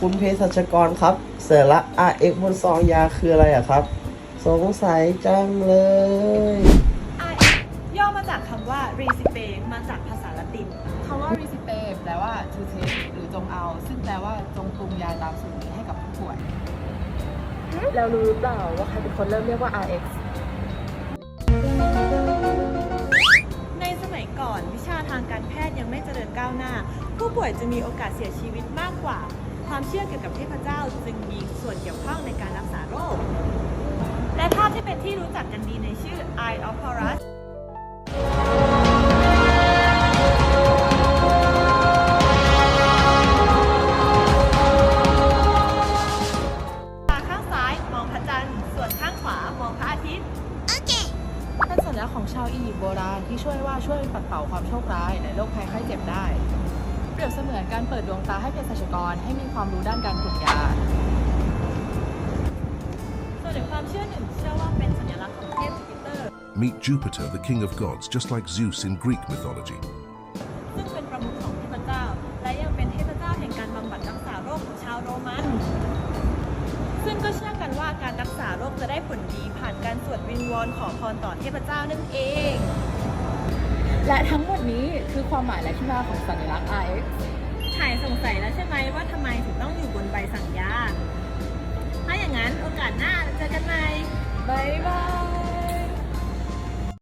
คุณเภสัชกรครับสัญลักษณ์ RX บนซองยาคืออะไรอะครับ สงสัยจังเลย RX ย่อมาจากคำว่า recipe มาจากภาษาละตินคำว่า recipe แปลว่า to take หรือจงเอา ซึ่งแปลว่าจงปรุงยาตามสูตรนี้ให้กับผู้ป่วยแล้วรู้หรือเปล่าว่าใครเป็นคนเริ่มเรียกว่า RX ในสมัยก่อนวิชาทางการแพทย์ยังไม่เจริญก้าวหน้า ผู้ป่วยจะมีโอกาสเสียชีวิตมากกว่า ความเชื่อเกี่ยวกับเทพเจ้าจึงมีส่วนเกี่ยวข้องในการรักษาโรค และภาพที่เป็นที่รู้จักกันดีในชื่อ Eye of Horus ตาข้างซ้ายมองพระจันทร์ส่วนข้างขวามองพระอาทิตย์เป็นสัญลักษณ์ของชาวอียิปต์โบราณที่ช่วยว่าช่วยปัดเป่าความโชคร้ายและโรคภัยไข้เจ็บได้เป รียบเสมือนการเปิดดวงตาให้เภสัชกรให้มีความรู้ด้านการปรุงยา ส่วนในความเชื่อหนึ่งเชื่อว่าเป็นสัญลักษณ์ของเทพจูปิเตอร์ Meet Jupiter, the king of gods, just like Zeus in Greek mythology. ซึ่งเป็นประมุขของเทพเจ้า และยังเป็นเทพเจ้าแห่งการบำบัดรักษาโรคของชาวโรมัน ซึ่งก็เชื่อกันว่าการรักษาโรคจะได้ผลดีผ่านการสวดวิงวอนขอพรต่อเทพเจ้านั่นเอง และทั้งหมดนี้คือความหมายและที่มาของสัญลักษณ์ RX หายสงสัยแล้วใช่ไหมว่าทำไมถึงต้องอยู่บนใบสั่งยา ถ้าอย่างนั้นโอกาสหน้าเราเจอกันใหม่ บ๊ายบาย